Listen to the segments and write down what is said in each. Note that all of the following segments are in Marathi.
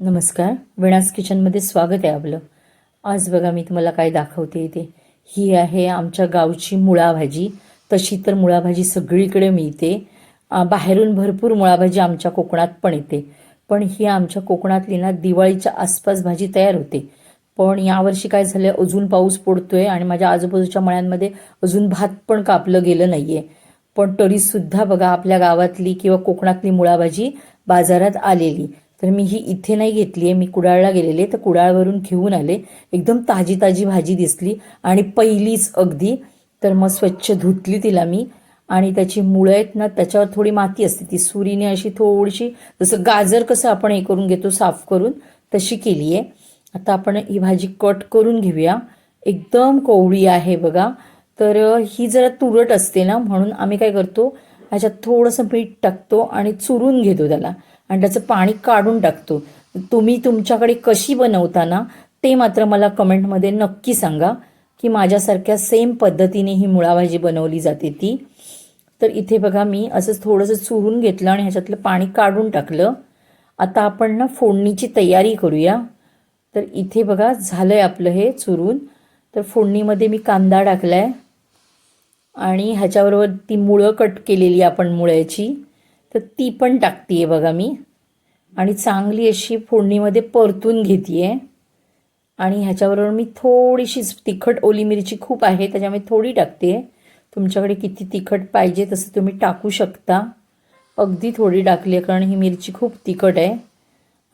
नमस्कार. विणास किचनमध्ये स्वागत आहे आपलं. आज बघा मी तुम्हाला काय दाखवते ते ही आहे आमच्या गावची मुळा भाजी तशी तर मुळा भाजी सगळीकडे मिळते. बाहेरून भरपूर मुळा भाजी आमच्या कोकणात पण येते. पण ही आमच्या कोकणातली ना दिवाळीच्या आसपास भाजी तयार होते. पण यावर्षी काय झालं अजून पाऊस पडतोय आणि माझ्या आजूबाजूच्या मळ्यांमध्ये अजून भात पण कापलं गेलं नाही आहे पण तरीसुद्धा बघा आपल्या गावातली किंवा कोकणातली मुळाभाजी बाजारात आलेली. तर मी ही इथे नाही घेतली आहे. मी कुडाळला गेलेले. तर कुडाळवरून घेऊन आले. एकदम ताजी ताजी भाजी दिसली. आणि पहिलीच अगदी. तर मग स्वच्छ धुतली तिला मी. आणि त्याची मुळं आहेत ना त्याच्यावर थोडी माती असते. ती सुरीने अशी थोडीशी जसं गाजर कसं आपण हे करून घेतो साफ करून तशी केली आहे. आता आपण ही भाजी कट करून घेऊया. एकदम कोवळी आहे बघा. तर ही जरा तुरट असते ना म्हणून आम्ही काय करतो ह्याच्यात थोडंसं मीठ टाकतो आणि चुरून घेतो त्याला. आणि त्याचं पाणी काढून टाकतो. तुम्ही तुमच्याकडे कशी बनवताना ते मात्र मला कमेंटमध्ये नक्की सांगा की माझ्यासारख्या सेम पद्धतीने ही मुळाभाजी बनवली जाते ती. तर इथे बघा मी असंच थोडंसं चुरून घेतलं आणि ह्याच्यातलं पाणी काढून टाकलं. आता आपण ना फोडणीची तयारी करूया. तर इथे बघा झालं आहे आपलं हे चुरून. तर फोडणीमध्ये मी कांदा टाकला आहे आणि ह्याच्याबरोबर ती मुळं कट केलेली आपण मुळ्याची तर ती पण टाकते आहे बघा मी. आणि चांगली अशी फोडणीमध्ये परतून घेते आहे आणि ह्याच्याबरोबर मी थोडीशी तिखट ओली मिरची खूप आहे त्याच्यामुळे थोडी टाकते आहे तुमच्याकडे किती तिखट पाहिजे तसं तुम्ही टाकू शकता. अगदी थोडी टाकली आहे कारण ही मिरची खूप तिखट आहे.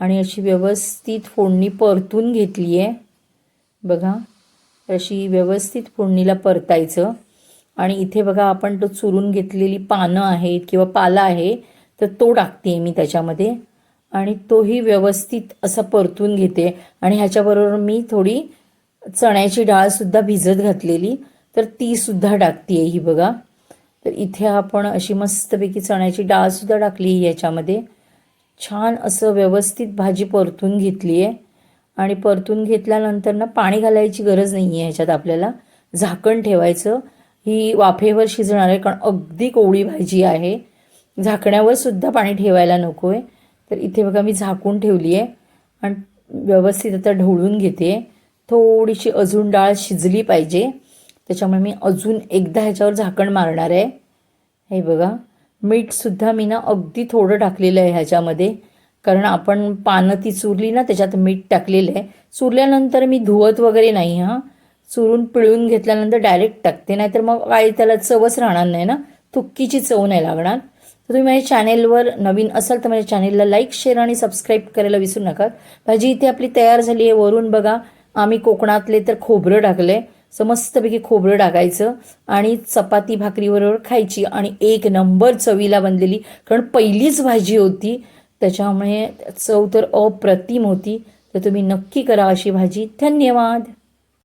आणि अशी व्यवस्थित फोडणी परतून घेतली आहे बघा अशी व्यवस्थित फोडणीला परतायचं. आणि इथे बघा आपण तो चुरून घेतलेली पानं आहेत किंवा पाला आहे तर तो टाकते मी त्याच्यामध्ये. आणि तोही व्यवस्थित असा परतून घेते. आणि ह्याच्याबरोबर मी थोडी चण्याची डाळसुद्धा भिजत घातलेली तर तीसुद्धा टाकते ही बघा. तर इथे आपण अशी मस्तपैकी चण्याची डाळसुद्धा टाकली आहे याच्यामध्ये. छान असं व्यवस्थित भाजी परतून घेतली आहे आणि परतून घेतल्यानंतर ना पाणी घालायची गरज नाही आहे ह्याच्यात आपल्याला. झाकण ठेवायचं. ही वाफेवर शिजणार आहे कारण अगदी कोवळी भाजी आहे. झाकण्यावर सुद्धा पाणी ठेवायला नको आहे तर इथे बघा मी झाकून ठेवली आहे. आणि व्यवस्थित आता ढवळून घेते. थोडीशी अजून डाळ शिजली पाहिजे. त्याच्यामुळे मी अजून एकदा ह्याच्यावर झाकण मारणार आहे. हे बघा मीठसुद्धा मी ना अगदी थोडं टाकलेलं आहे ह्याच्यामध्ये. कारण आपण पानं ती चुरली ना त्याच्यात मीठ टाकलेलं आहे. चुरल्यानंतर मी धुवत वगैरे नाही हां. चुरून पिळून घेतल्यानंतर डायरेक्ट टाकते. नाहीतर मग काही त्याला चवच राहणार नाही ना? तुक्कीची चव नाही लागणार. तर तुम्ही माझ्या चॅनेलवर नवीन असाल तर माझ्या चॅनेलला लाईक शेअर आणि सबस्क्राईब करायला विसरू नका. भाजी इथे आपली तयार झाली आहे. वरून बघा आम्ही कोकणातले तर खोबरं टाकलं आहे समस्तपैकी खोबरं टाकायचं आणि चपाती भाकरीबरोबर खायची आणि एक नंबर चवीला बनलेली. कारण पहिलीच भाजी होती. त्याच्यामुळे चव तर अप्रतिम होती. तर तुम्ही नक्की करा अशी भाजी. धन्यवाद!